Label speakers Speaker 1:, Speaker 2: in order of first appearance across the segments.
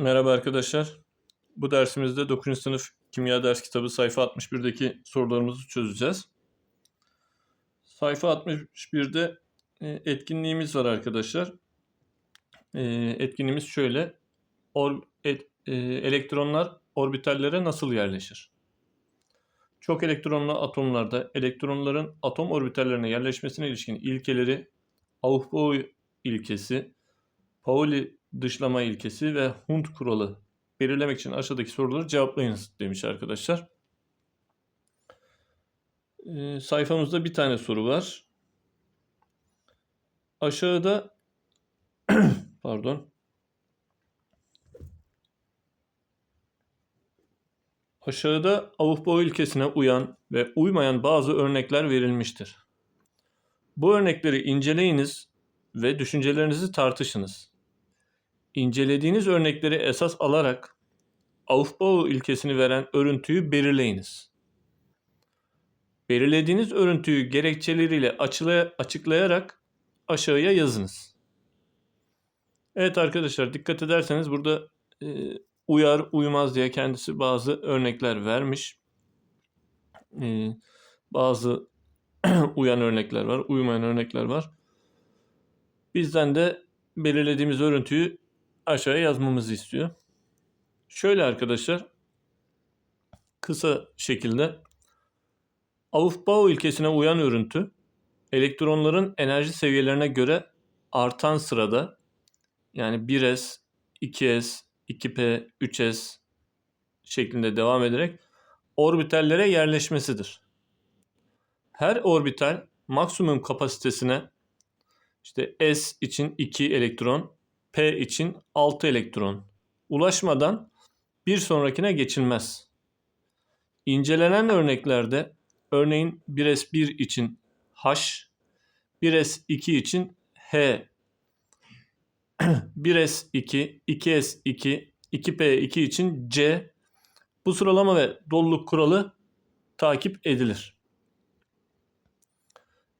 Speaker 1: Merhaba arkadaşlar. Bu dersimizde 9. sınıf kimya ders kitabı sayfa 61'deki sorularımızı çözeceğiz. Sayfa 61'de e, etkinliğimiz var arkadaşlar. E, Etkinliğimiz şöyle. Or, et- e, elektronlar orbitallere nasıl yerleşir? Çok elektronlu atomlarda elektronların atom orbitallerine yerleşmesine ilişkin ilkeleri Aufbau ilkesi, Pauli dışlama ilkesi ve Hund kuralı belirlemek için aşağıdaki soruları cevaplayınız demiş arkadaşlar. Ee, sayfamızda bir tane soru var. Aşağıda pardon. Aşağıda Aufbau ilkesine uyan ve uymayan bazı örnekler verilmiştir. Bu örnekleri inceleyiniz ve düşüncelerinizi tartışınız. İncelediğiniz örnekleri esas alarak Aufbau ilkesini veren örüntüyü belirleyiniz. Belirlediğiniz örüntüyü gerekçeleriyle açıklayarak aşağıya yazınız. Evet arkadaşlar dikkat ederseniz burada e, uyar uymaz diye kendisi bazı örnekler vermiş. E, bazı uyan örnekler var, uymayan örnekler var. Bizden de belirlediğimiz örüntüyü aşağıya yazmamızı istiyor. Şöyle arkadaşlar kısa şekilde Aufbau ilkesine uyan örüntü elektronların enerji seviyelerine göre artan sırada yani 1s, 2s, 2p, 3s şeklinde devam ederek orbitallere yerleşmesidir. Her orbital maksimum kapasitesine işte S için 2 elektron, P için 6 elektron ulaşmadan bir sonrakine geçilmez. İncelenen örneklerde örneğin 1S1 için H, 1S2 için H, 1S2, 2S2, 2P2 için C bu sıralama ve doluluk kuralı takip edilir.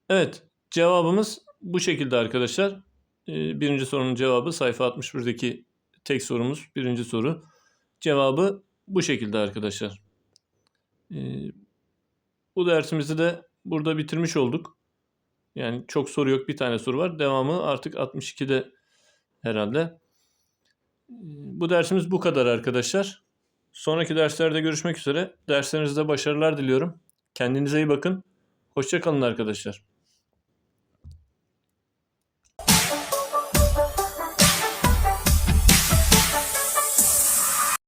Speaker 1: Evet cevabımız bu şekilde arkadaşlar. Ee, Birinci sorunun cevabı sayfa 61'deki tek sorumuz. Birinci soru. Cevabı bu şekilde arkadaşlar. Ee, Bu dersimizi de burada bitirmiş olduk. Yani çok soru yok. Bir tane soru var. Devamı artık 62'de herhalde. Ee, Bu dersimiz bu kadar arkadaşlar. Sonraki derslerde görüşmek üzere. Derslerinizde başarılar diliyorum. Kendinize iyi bakın. Hoşçakalın arkadaşlar.